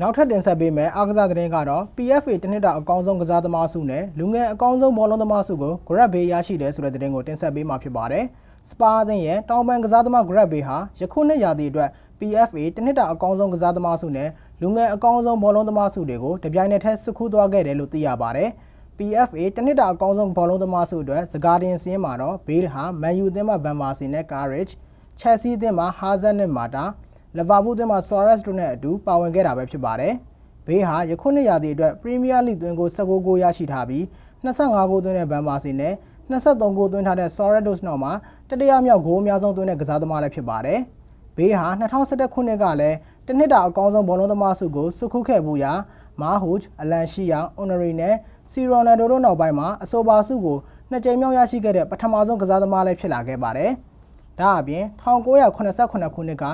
နောက်ထပ်တင်ဆက်ပေးမယ်အားကစားသတင်းကတော့ PFA တနှစ်တာအကောင်းဆုံးကစားသမားစုနဲ့လူငယ်အကောင်းဆုံးဘောလုံးသမားစုကို Grab Bay ရရှိတယ်ဆိုတဲ့သတင်းကိုတင်ဆက်ပေးမှာဖြစ်ပါတယ်။စပါအသင်းရဲ့တောင်ပန်ကစားသမား Grab Bay ဟာယခုနှစ်ရာသီအတွက် PFA တနှစ်တာအကောင်းဆုံးကစားသမားစုနဲ့လူငယ်အကောင်းဆုံးဘောလုံးသမားစုတွေကိုတပြိုင်နက်တည်းစုခုသွားခဲ့တယ်လို့သိရပါတယ်။ PFA တနှစ်တာအကောင်းဆုံးဘောလုံးသမားစုအတွက်စကားတင်စင်းမှာတော့ Bale ဟာ Man U အသင်းမှာ Van Persie နဲ့ Carriage Chelsea အသင်းမှာ Hazard နဲ့ Mata လီဗာပူးအသင်းမှာ Suarez တို့နဲ့အတူပါဝင်ခဲ့တာပဲဖြစ်ပါတယ်။ဘေးဟာယခုနှစ်ရာသီအတွက်ပရီးမီးယားလိသွင်းကို16ဂိုးရရှိထားပြီး25ဂိုးသွင်းတဲ့ဗန်ပါစီနဲ့23ဂိုးသွင်းထားတဲ့ Suarez တို့နောက်မှာတတိယမြောက်ဂိုးအများဆုံးသွင်းတဲ့ကစားသမားလည်းဖြစ်ပါတယ်။ဘေးဟာ2011ခုနှစ်ကလည်းတနှစ်တာအကောင်းဆုံးဘောလုံးသမားစုကိုစုခုခဲ့မှုရာမာဟူဂျ်အလန်ရှိယာအွန်နရီနဲ့စီရိုနယ်ဒိုတို့နောက်ပိုင်းမှာအဆိုပါစုကိုနှစ်ကြိမ်မြောက်ရရှိခဲ့တဲ့ပထမဆုံးကစားသမားလည်းဖြစ်လာခဲ့ပါတယ်။ဒါအပြင်1989ခုနှစ်က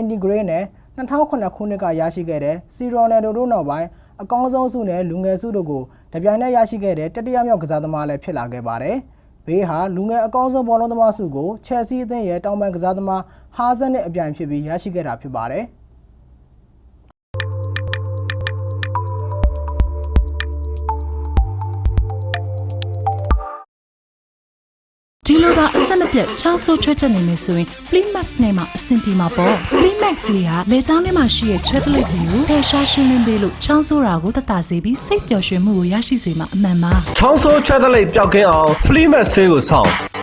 Integrate နဲ့2009ခုနှစ်ကရရှိခဲ့တဲ့စီရိုနယ်ဒိုတို့နောက်ပိုင်းအကောင်းဆုံးစုနဲ့လူငယ်စုတို့ကိုတပြိုင်နက်ရရှိခဲ့တဲ့တတိယမြောက်ကစားသမားလည်းဖြစ်လာခဲ့ပါတယ်။ဘေးဟာလူငယ်အကောင်းဆုံးဘောလုံးသမားစုကို Chelsea အသင်းရဲ့တောင်ပန်ကစားသမားဟာဇတ်နဲ့အပြိုင်ဖြစ်ပြီးရရှိခဲ့တာဖြစ်ပါတယ်။ လိုသာအဆက်မပြတ်ချောင်းဆိုးချွတ်ချက်နေမယ်ဆိုရင် Fleemax နဲ့မှအဆင်ပြေမှာပေါ့ Fleemax လေးဟာလေကြောင်းထဲမှာရှိတဲ့ချွတ်တလိပ်တွေကိုဖယ်ရှားရှင်းလင်းပေးလို့ချောင်းဆိုးတာကိုတတစေပြီးစိတ်ပျော်ရွှင်မှုကိုရရှိစေမှာအမှန်ပါချောင်းဆိုးချက်တလိပ်ပျောက်ကင်းအောင် Fleemax ဆေးကိုဆောင်း